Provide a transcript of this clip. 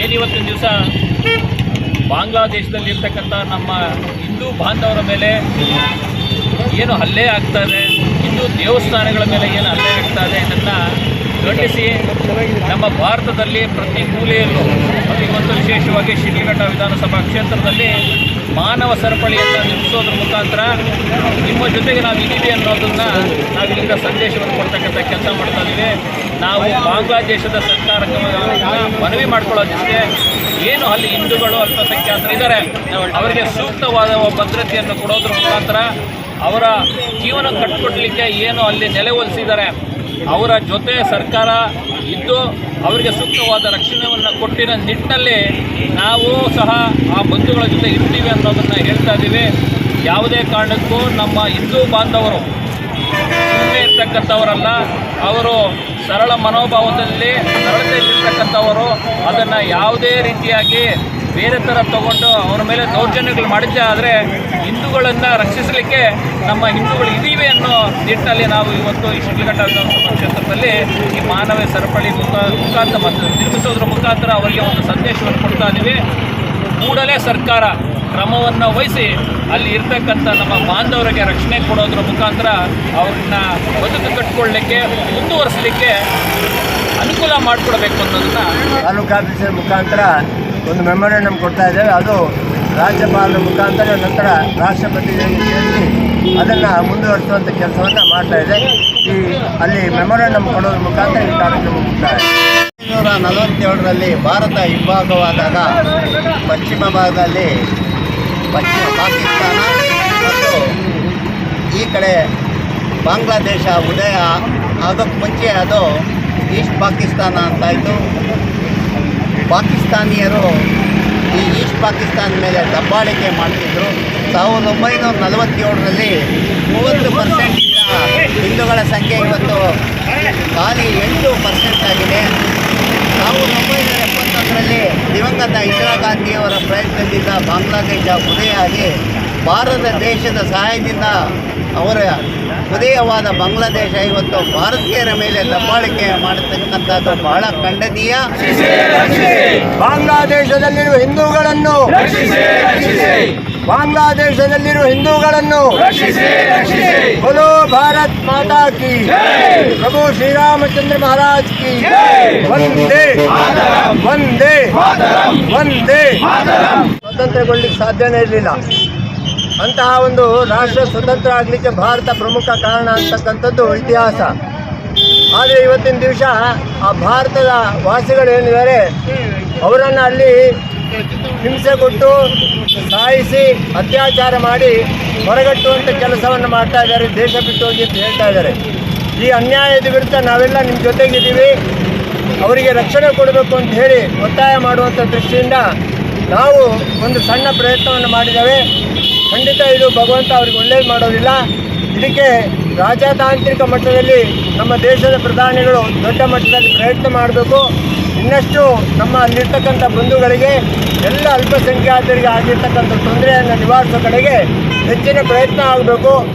ಏನು ಇವತ್ತಿನ ದಿವಸ? ಬಾಂಗ್ಲಾದೇಶದಲ್ಲಿ ಇರ್ತಕ್ಕಂಥ ನಮ್ಮ ಹಿಂದೂ ಬಾಂಧವರ ಮೇಲೆ ಏನು ಹಲ್ಲೆ ಆಗ್ತಾ ಇದೆ ಹಿಂದೂ ದೇವಸ್ಥಾನಗಳ ಮೇಲೆ ಏನು ಹಲ್ಲೆ ಆಗ್ತಾ ಇದೆ ಇದನ್ನು ಖಂಡಿಸಿ ನಮ್ಮ ಭಾರತದಲ್ಲಿ ಪ್ರತಿ ಮೂಲೆಯಲ್ಲೂ ಅದಕ್ಕೆ ಇವತ್ತು ವಿಶೇಷವಾಗಿ ಶಿಡ್ಲಘಟ್ಟ ವಿಧಾನಸಭಾ ಕ್ಷೇತ್ರದಲ್ಲಿ ಮಾನವ ಸರಪಳಿಯನ್ನು ನಿಲ್ಲಿಸೋದ್ರ ಮುಖಾಂತರ ನಿಮ್ಮ ಜೊತೆಗೆ ನಾವು ಇದ್ದೀವಿ ಅನ್ನೋದನ್ನು ನಾವು ಇಲ್ಲಿಂದ ಸಂದೇಶವನ್ನು ಕೊಡ್ತಕ್ಕಂಥ ಕೆಲಸ ಮಾಡ್ತಾ ಇದ್ದೀವಿ. ನಾವು ಬಾಂಗ್ಲಾದೇಶದ ಸರ್ಕಾರಕ್ಕೆ ಮನವಿ ಮಾಡ್ಕೊಳ್ಳೋದಿಷ್ಟೇ. ಏನು ಅಲ್ಲಿ ಹಿಂದೂಗಳು ಅಲ್ಪಸಂಖ್ಯಾತರು ಇದ್ದಾರೆ, ಅವರಿಗೆ ಸೂಕ್ತವಾದ ಭದ್ರತೆಯನ್ನು ಕೊಡೋದ್ರ ಮುಖಾಂತರ ಅವರ ಜೀವನ ಕಟ್ಟಿಕೊಡ್ಲಿಕ್ಕೆ ಏನು ಅಲ್ಲಿ ನೆಲೆ ಒಲಿಸಿದ್ದಾರೆ. ಅವರ ಜೊತೆ ಸರ್ಕಾರ ಇದ್ದು ಅವರಿಗೆ ಸೂಕ್ತವಾದ ರಕ್ಷಣೆಯನ್ನು ಕೊಟ್ಟಿನ ನಿಟ್ಟಿನಲ್ಲಿ ನಾವು ಸಹ ಆ ಬಂಧುಗಳ ಜೊತೆ ಇರ್ತೀವಿ ಅನ್ನೋದನ್ನು ಹೇಳ್ತಾ ಇದ್ದೀವಿ. ಯಾವುದೇ ಕಾರಣಕ್ಕೂ ನಮ್ಮ ಹಿಂದೂ ಬಾಂಧವರು ಸುಮ್ಮನೆ ಇರ್ತಕ್ಕಂಥವರಲ್ಲ, ಅವರು ಸರಳ ಮನೋಭಾವದಲ್ಲಿ ಸರಳತೆಯಲ್ಲಿರ್ತಕ್ಕಂಥವರು, ಅದನ್ನು ಯಾವುದೇ ರೀತಿಯಾಗಿ ಬೇರೆ ಥರ ತಗೊಂಡು ಅವರ ಮೇಲೆ ದೌರ್ಜನ್ಯಗಳು ಮಾಡಿದ್ದೆ, ಆದರೆ ಹಿಂದೂಗಳನ್ನು ರಕ್ಷಿಸಲಿಕ್ಕೆ ನಮ್ಮ ಹಿಂದೂಗಳು ಇದ್ದೀವಿ ಅನ್ನೋ ನಿಟ್ಟಿನಲ್ಲಿ ನಾವು ಇವತ್ತು ಈ ಶಿಡ್ಲಘಟ್ಟ ವಿಧಾನಸಭಾ ಕ್ಷೇತ್ರದಲ್ಲಿ ಈ ಮಾನವ ಸರಪಳಿ ಮುಖ, ಮುಖಾಂತರ ಮತ್ತು ನಿರ್ಮಿಸೋದ್ರ ಮುಖಾಂತರ ಅವರಿಗೆ ಒಂದು ಸಂದೇಶವನ್ನು ಕೊಡ್ತಾ ಇದ್ದೀವಿ ಕೂಡಲೇ ಸರ್ಕಾರ ಕ್ರಮವನ್ನು ವಹಿಸಿ ಅಲ್ಲಿ ಇರ್ತಕ್ಕಂಥ ನಮ್ಮ ಬಾಂಧವರಿಗೆ ರಕ್ಷಣೆ ಕೊಡೋದ್ರ ಮುಖಾಂತರ ಅವ್ರನ್ನ ಬದುಕು ಕಟ್ಕೊಳ್ಳಿಕ್ಕೆ, ಮುಂದುವರಿಸಲಿಕ್ಕೆ ಅನುಕೂಲ ಮಾಡಿಕೊಡ್ಬೇಕು ಅನ್ನೋದನ್ನು ತಾಲೂಕಾಫೀಸರ್ ಮುಖಾಂತರ ಒಂದು ಮೆಮೊರೇಂಡಮ್ ಕೊಡ್ತಾ ಇದ್ದೇವೆ. ಅದು ರಾಜ್ಯಪಾಲರ ಮುಖಾಂತರ ನಂತರ ರಾಷ್ಟ್ರಪತಿಗಳಿಗೆ ಸೇರಿಸಿ ಅದನ್ನು ಮುಂದುವರಿಸುವಂಥ ಕೆಲಸವನ್ನು ಮಾಡ್ತಾ ಇದೆ. ಈ ಅಲ್ಲಿ ಮೆಮೊರೇಂಡಮ್ ಕೊಡೋದ್ರ ಮುಖಾಂತರ ಈ ಕಾರ್ಯಕ್ರಮ ಮುಕ್ತಾಯ ನೂರ ನಲವತ್ತೇಳರಲ್ಲಿ ಭಾರತ ಇಬ್ಬಾಗವಾದಾಗ ಪಶ್ಚಿಮ ಭಾಗದಲ್ಲಿ ಪಶ್ಚಿಮ ಪಾಕಿಸ್ತಾನ ಮತ್ತು ಈ ಕಡೆ ಬಾಂಗ್ಲಾದೇಶ, ಉದಯ ಆಗೋಕ್ಕೆ ಮುಂಚೆ ಅದು ಈಸ್ಟ್ ಪಾಕಿಸ್ತಾನ ಅಂತಾಯಿತು ಪಾಕಿಸ್ತಾನಿಯರು ಈ ಈಸ್ಟ್ ಪಾಕಿಸ್ತಾನ ಮೇಲೆ ದಬ್ಬಾಳಿಕೆ ಮಾಡ್ತಿದ್ರು. ಸಾವಿರದ ಒಂಬೈನೂರ ನಲವತ್ತೇಳರಲ್ಲಿ ಮೂವತ್ತು ಪರ್ಸೆಂಟ್ ಹಿಂದೂಗಳ ಸಂಖ್ಯೆ ಇವತ್ತು ಖಾಲಿ ಎಂಟು ಪರ್ಸೆಂಟ್ ಆಗಿದೆ. ಸಾವಿರದ ಒಂಬೈನೂರ ಎಪ್ಪತ್ತೊಂದರಲ್ಲಿ ದಿವಂಗತ ಇಂದಿರಾ ಗಾಂಧಿಯವರ ಪ್ರಯತ್ನದಿಂದ ಬಾಂಗ್ಲಾದೇಶ ಉದಯ ಆಗಿ ಭಾರತ ದೇಶದ ಸಹಾಯದಿಂದ ಅವರ ಉದಯವಾದ ಬಾಂಗ್ಲಾದೇಶ ಇವತ್ತು ಭಾರತೀಯರ ಮೇಲೆ ದಬ್ಬಾಳಿಕೆ ಮಾಡತಕ್ಕಂಥದ್ದು ಬಹಳ ಖಂಡನೀಯ. ಬಾಂಗ್ಲಾದೇಶದಲ್ಲಿರುವ ಹಿಂದೂಗಳನ್ನು ಬಾಂಗ್ಲಾದೇಶದಲ್ಲಿರುವ ಹಿಂದೂಗಳನ್ನು ಬಲೋ ಭಾರತ್ ಮಾತಾ ಕಿ ಪ್ರಭು ಶ್ರೀರಾಮಚಂದ್ರ ಮಹಾರಾಜ್ ಕಿ ಒಂದೇ ಒಂದೇ ಒಂದೇ ಸ್ವತಂತ್ರಗೊಳ್ಳಿಕ್ಕೆ ಸಾಧ್ಯನೇ ಇರಲಿಲ್ಲ. ಅಂತಹ ಒಂದು ರಾಷ್ಟ್ರ ಸ್ವತಂತ್ರ ಆಗಲಿಕ್ಕೆ ಭಾರತ ಪ್ರಮುಖ ಕಾರಣ ಅಂತಕ್ಕಂಥದ್ದು ಇತಿಹಾಸ. ಆದರೆ ಇವತ್ತಿನ ದಿವಸ ಆ ಭಾರತದ ವಾಸಿಗಳು ಏನಿದ್ದಾರೆ ಅವರನ್ನು ಅಲ್ಲಿ ಹಿಂಸೆ ಕೊಟ್ಟು ಸಾಯಿಸಿ ಅತ್ಯಾಚಾರ ಮಾಡಿ ಹೊರಗಟ್ಟುವಂಥ ಕೆಲಸವನ್ನು ಮಾಡ್ತಾ ಇದ್ದಾರೆ, ದೇಶ ಬಿಟ್ಟು ಹೋಗಿ ಅಂತ ಹೇಳ್ತಾ ಇದ್ದಾರೆ. ಈ ಅನ್ಯಾಯದ ವಿರುದ್ಧ ನಾವೆಲ್ಲ ನಿಮ್ಮ ಜೊತೆಗಿದ್ದೀವಿ. ಅವರಿಗೆ ರಕ್ಷಣೆ ಕೊಡಬೇಕು ಅಂತ ಹೇಳಿ ಒತ್ತಾಯ ಮಾಡುವಂಥ ದೃಷ್ಟಿಯಿಂದ ನಾವು ಒಂದು ಸಣ್ಣ ಪ್ರಯತ್ನವನ್ನು ಮಾಡಿದ್ದೇವೆ. ಖಂಡಿತ ಇದು ಭಗವಂತ ಅವ್ರಿಗೆ ಒಳ್ಳೇದು ಮಾಡೋದಿಲ್ಲ. ಇದಕ್ಕೆ ರಾಜತಾಂತ್ರಿಕ ಮಟ್ಟದಲ್ಲಿ ನಮ್ಮ ದೇಶದ ಪ್ರಧಾನಿಗಳು ದೊಡ್ಡ ಮಟ್ಟದಲ್ಲಿ ಪ್ರಯತ್ನ ಮಾಡಬೇಕು. ಇನ್ನಷ್ಟು ನಮ್ಮ ಅಲ್ಲಿರ್ತಕ್ಕಂಥ ಬಂಧುಗಳಿಗೆ, ಎಲ್ಲ ಅಲ್ಪಸಂಖ್ಯಾತರಿಗೆ ಆಗಿರ್ತಕ್ಕಂಥ ತೊಂದರೆಯನ್ನು ನಿವಾರಿಸೋ ಕಡೆಗೆ ಹೆಚ್ಚಿನ ಪ್ರಯತ್ನ ಆಗಬೇಕು.